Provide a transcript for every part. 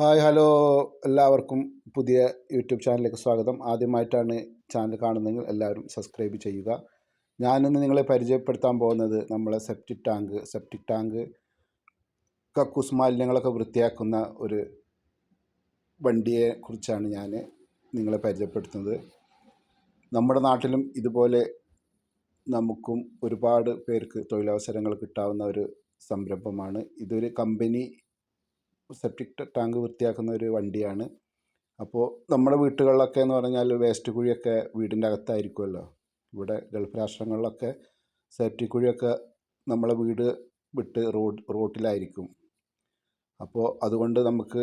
Hi hello എല്ലാവർക്കും പുതിയ YouTube ചാനലിലേക്ക് സ്വാഗതം. ആദ്യമായിട്ടാണ് ചാനൽ കാണുന്നതെങ്കിൽ എല്ലാവരും സബ്സ്ക്രൈബ് ചെയ്യുക. ഞാനിന്ന് നിങ്ങളെ പരിചയപ്പെടുത്താൻ പോകുന്നത് നമ്മളെ സെപ്റ്റിക് ടാങ്ക് സെപ്റ്റിക് ടാങ്ക് കക്കൂസ് മാലിന്യങ്ങളൊക്കെ വൃത്തിയാക്കുന്ന ഒരു വണ്ടിയെ കുറിച്ചാണ് ഞാൻ നിങ്ങളെ പരിചയപ്പെടുത്തുന്നത്. നമ്മുടെ നാട്ടിലും ഇതുപോലെ നമുക്കും ഒരുപാട് പേർക്ക് തൊഴിലവസരങ്ങൾ കിട്ടാവുന്ന ഒരു സംരംഭമാണ്. ഇതൊരു കമ്പനി സെപ്റ്റിക് ടാങ്ക് വൃത്തിയാക്കുന്ന ഒരു വണ്ടിയാണ്. അപ്പോൾ നമ്മുടെ വീട്ടുകളിലൊക്കെ എന്ന് പറഞ്ഞാൽ വേസ്റ്റ് കുഴിയൊക്കെ വീടിന്റെ അകത്തായിരിക്കുമല്ലോ. ഇവിടെ ഗൾഫ് രാഷ്ട്രങ്ങളിലൊക്കെ സെപ്റ്റിക് കുഴിയൊക്കെ നമ്മളെ വീട് വിട്ട് റോഡ് റോട്ടിലായിരിക്കും. അപ്പോൾ അതുകൊണ്ട് നമുക്ക്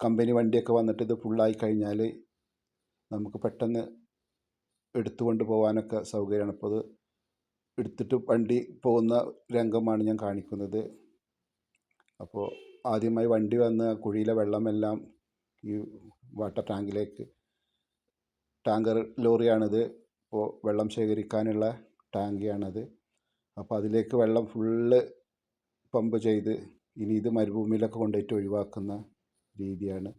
കമ്പനി വണ്ടിയൊക്കെ വന്നിട്ട് ഇത് ഫുള്ളായി കഴിഞ്ഞാൽ നമുക്ക് പെട്ടെന്ന് എടുത്തുകൊണ്ട് പോകാനൊക്കെ സൗകര്യമാണ്. അപ്പോൾ അത് എടുത്തിട്ട് വണ്ടി പോകുന്ന രംഗമാണ് ഞാൻ കാണിക്കുന്നത്. അപ്പോൾ ആദ്യമായി വണ്ടി വന്ന് കുഴിയിലെ വെള്ളമെല്ലാം ഈ വാട്ടർ ടാങ്കിലേക്ക് ടാങ്കർ ലോറിയാണിത്. അപ്പോൾ വെള്ളം ശേഖരിക്കാനുള്ള ടാങ്കിയാണത്. അപ്പോൾ അതിലേക്ക് വെള്ളം ഫുള്ള് പമ്പ് ചെയ്ത് ഇനി ഇത് മരുഭൂമിയിലൊക്കെ കൊണ്ടുപോയിട്ട് ഒഴിവാക്കുന്ന രീതിയാണ്.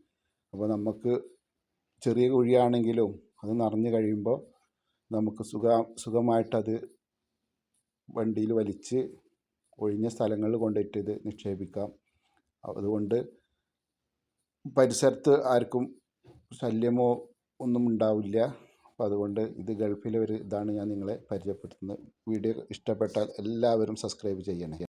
അപ്പോൾ നമുക്ക് ചെറിയ കുഴിയാണെങ്കിലും അത് നിറഞ്ഞു കഴിയുമ്പോൾ നമുക്ക് സുഖ സുഖമായിട്ടത് വണ്ടിയിൽ വലിച്ച് ഒഴിഞ്ഞ സ്ഥലങ്ങളിൽ കൊണ്ടിട്ട് ഇത് നിക്ഷേപിക്കാം. അതുകൊണ്ട് പരിസരത്ത് ആർക്കും ശല്യമോ ഒന്നും ഉണ്ടാവില്ല. അപ്പം അതുകൊണ്ട് ഇത് ഗൾഫിലെ ഒരു ഇതാണ് ഞാൻ നിങ്ങളെ പരിചയപ്പെടുത്തുന്നത്. വീഡിയോ ഇഷ്ടപ്പെട്ടാൽ എല്ലാവരും സബ്സ്ക്രൈബ് ചെയ്യണേ.